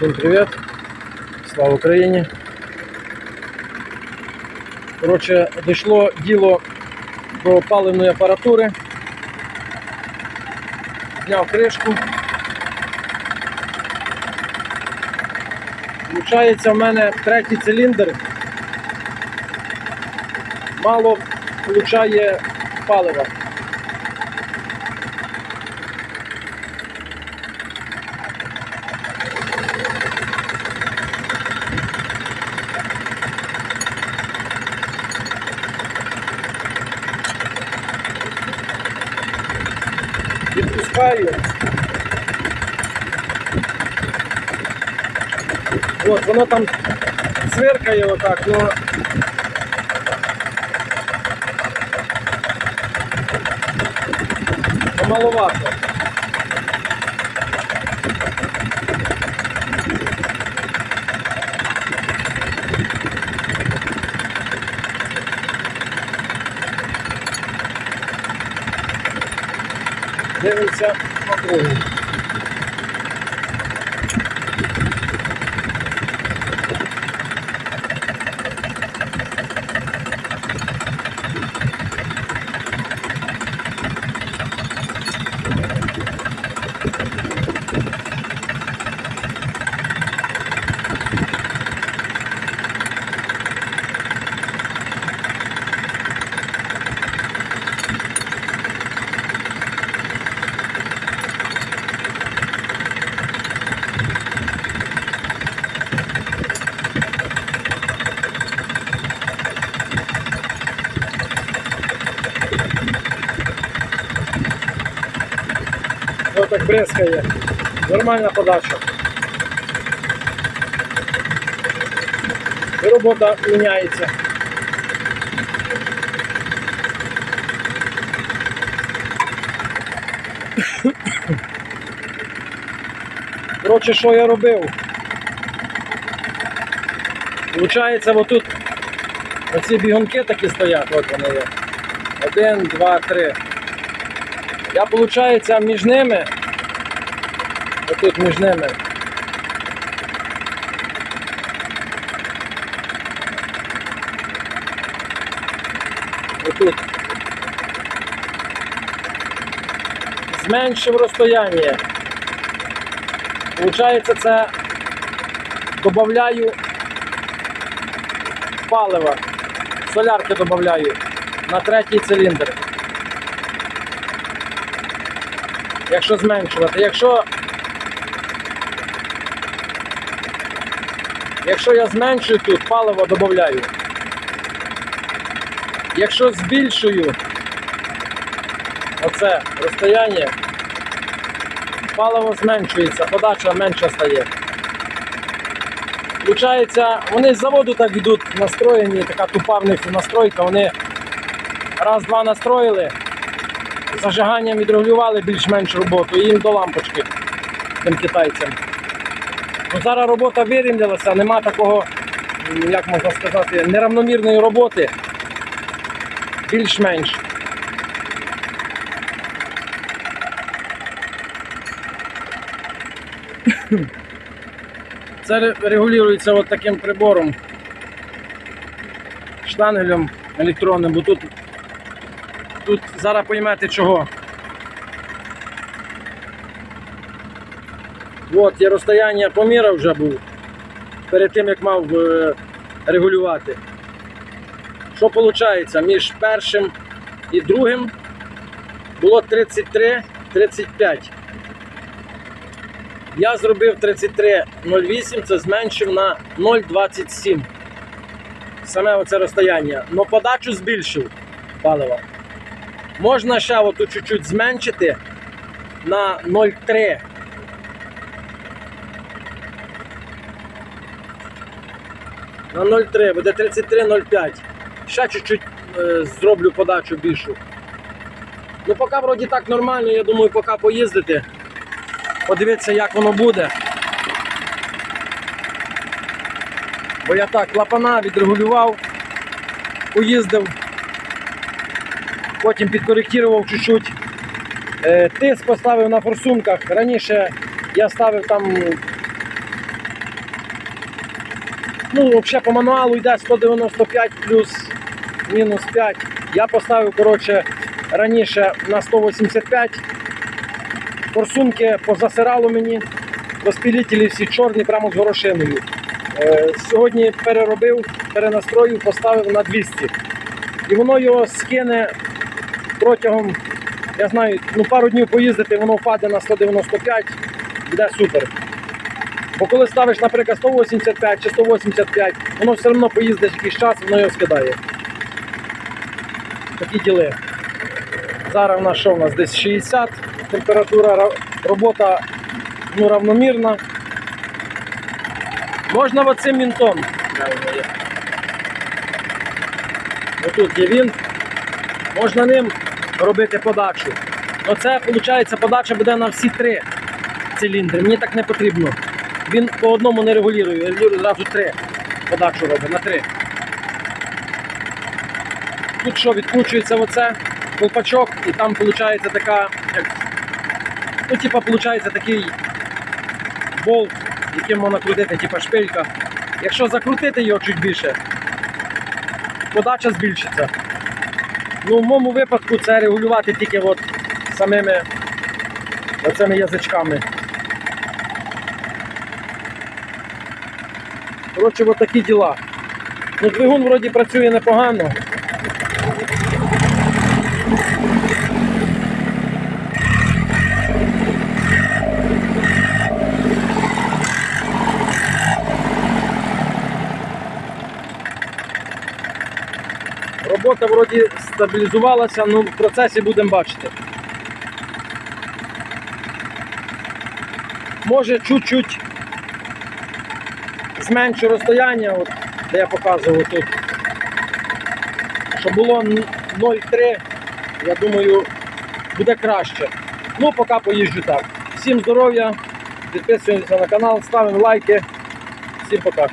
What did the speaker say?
Всім привіт! Слава Україні! Коротше, дійшло діло до паливної апаратури. Зняв кришку. Получається в мене третій циліндр. Мало получає палива. Відпускаю. От, воно там цвиркає отак, так, но... Маловато. Дивимося на кругу. Так бризкає. Нормальна подача. І робота міняється. Коротше, що я робив? Получається, отут оці бігунки такі стоять, от вони є. Один, два, три. Я, виходить, між ними, отут між ними, отут, зменшив розстояння. Получається, це додаю палива, солярки додаю на третій циліндр. якщо зменшувати. Якщо якщо я зменшую тут, паливо додаю. Якщо збільшую оце розстояння, паливо зменшується, подача менша стає. Получається, вони з заводу так йдуть настроєні, така тупа в них настройка, вони раз-два настроїли зажиганням відрегулювали більш-менш роботу і їм до лампочки тим китайцям. Ну, Зараз робота вирівнялася, нема такого, як можна сказати, неравномірної роботи. Більш-менш. Це регулюється от таким прибором, штангелем електронним, бо тут Тут зараз поймете чого. От, я розстояння поміра вже був перед тим, як мав е, регулювати. Що виходить? Між першим і другим було 33-35. Я зробив 33,08, це зменшив на 0,27. Саме оце розстояння. Но подачу збільшив палива. Можна ще отут чуть-чуть зменшити на 0,3. На 0,3, буде 33,05. Ще чуть-чуть е, зроблю подачу більшу. Ну, поки вроді так нормально, я думаю, поки поїздити. Подивитися, як воно буде. Бо я так клапана відрегулював, поїздив. Потім підкоректував чуть-чуть. Е, Тиск поставив на форсунках. Раніше я ставив там Ну, взагалі по мануалу йде 195 плюс мінус 5. Я поставив, коротше, раніше на 185. Форсунки позасирало мені. Розпілітелі всі чорні, прямо з горошиною. Е, сьогодні переробив, перенастроїв, поставив на 200. І воно його скине протягом, я знаю, ну пару днів поїздити, воно впаде на 195, буде супер. Бо коли ставиш, наприклад, 185 чи 185, воно все одно поїздиш якийсь час, воно його скидає. Такі діли. Зараз у нас що у нас десь 60, температура робота ну, равномірна. Можна оцим мінтом. Де воно є? Він. Можна ним робити подачу. Оце, виходить, подача буде на всі три циліндри. Мені так не потрібно. Він по одному не регулює, регулює зразу три. Подачу робить на три. Тут що відкручується оце, колпачок, і там виходить така, як, ну, типа, виходить такий болт, яким можна крутити, типа шпилька. Якщо закрутити його чуть більше, подача збільшиться. Ну, в моєму випадку це регулювати тільки от самими оцими язичками. Коротше, от такі діла. Ну, двигун вроді працює непогано. Робота вроді стабілізувалася, ну в процесі будемо бачити. Може чуть-чуть зменшу розстояння, от, де я показував тут. Щоб було 0,3, я думаю, буде краще. Ну, поки поїжджу так. Всім здоров'я, підписуємося на канал, ставимо лайки. Всім пока.